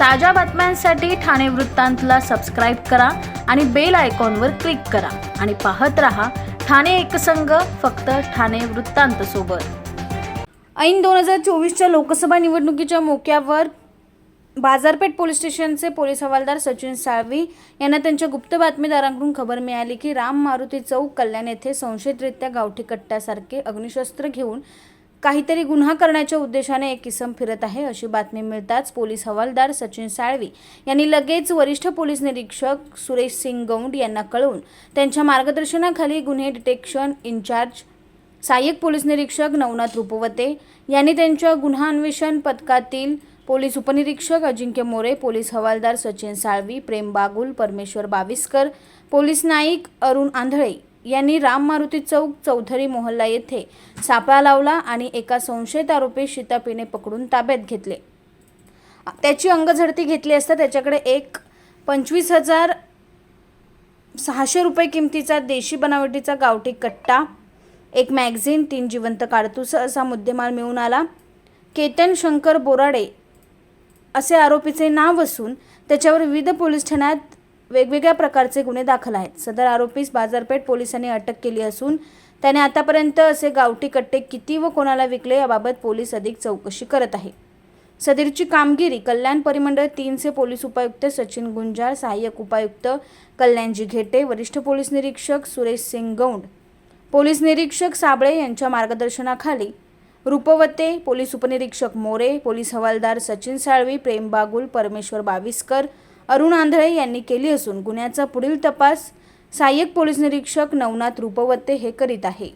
ताज्या बातम्यांसाठी ठाणे वृत्तांतला सबस्क्राईब करा आणि बेल आयकॉनवर क्लिक करा. आणि पाहत रहा ठाणे एकसंघ फक्त ठाणे वृत्तांत सोबत. ऐन दोन हजार चोवीसच्या लोकसभा निवडणुकीच्या मोक्यावर बाजारपेठ पोलीस स्टेशनचे पोलीस हवालदार सचिन साळवी यांना त्यांच्या गुप्त बातमीदारांकडून खबर मिळाली की राम मारुती चौक कल्याण येथे संशयितरित्या गावठी कट्ट्यासारखे अग्निशस्त्र घेऊन काहीतरी गुन्हा करण्याच्या उद्देशाने एक किसम फिरत आहे अशी बातमी मिळताच पोलीस हवालदार सचिन साळवी यांनी लगेच वरिष्ठ पोलीस निरीक्षक सुरेश सिंग गौंड यांना कळवून त्यांच्या मार्गदर्शनाखाली गुन्हे डिटेक्शन इन्चार्ज सहाय्यक पोलीस निरीक्षक नवनाथ रुपवते यांनी त्यांच्या गुन्हा अन्वेषण पथकातील पोलीस उपनिरीक्षक अजिंक्य मोरे पोलीस हवालदार सचिन साळवी प्रेम बागुल परमेश्वर बाविस्कर पोलीस नाईक अरुण आंधळे यांनी राम मारुती चौक चौधरी मोहल्ला येथे सापळा लावला आणि एका संशयित आरोपी शितापीने पकडून ताब्यात घेतले. त्याची अंगझडती घेतली असता त्याच्याकडे एक पंचवीस हजार सहाशे रुपये किमतीचा देशी बनावटीचा गावठी कट्टा एक मॅगझिन तीन जिवंत काडतूस असा मुद्देमाल मिळून आला. केतन शंकर बोराडे असे आरोपीचे नाव असून त्याच्यावर विविध पोलीस ठाण्यात वेगवेगळ्या प्रकारचे गुन्हे दाखल आहेत. सदर आरोपीस बाजारपेठ पोलिसांनी अटक केली असून त्याने आतापर्यंत असे गावठी कट्टे किती व कोणाला विकले याबाबत पोलीस अधिक चौकशी करत आहे. सदरची कामगिरी कल्याण परिमंडळ तीनचे पोलीस उपायुक्त सचिन गुंजाळ सहाय्यक उपायुक्त कल्याणजी घेटे वरिष्ठ पोलीस निरीक्षक सुरेश सिंग गौंड पोलीस निरीक्षक साबळे यांच्या मार्गदर्शनाखाली रूपवते पोलीस उपनिरीक्षक मोरे पोलीस हवालदार सचिन साळवी प्रेम बागुल परमेश्वर बाविस्कर अरुण आंधळे यांनी केली असून गुन्ह्याचा पुढील तपास सहाय्यक पोलीस निरीक्षक नवनाथ रुपवत्ते हे करीत आहे.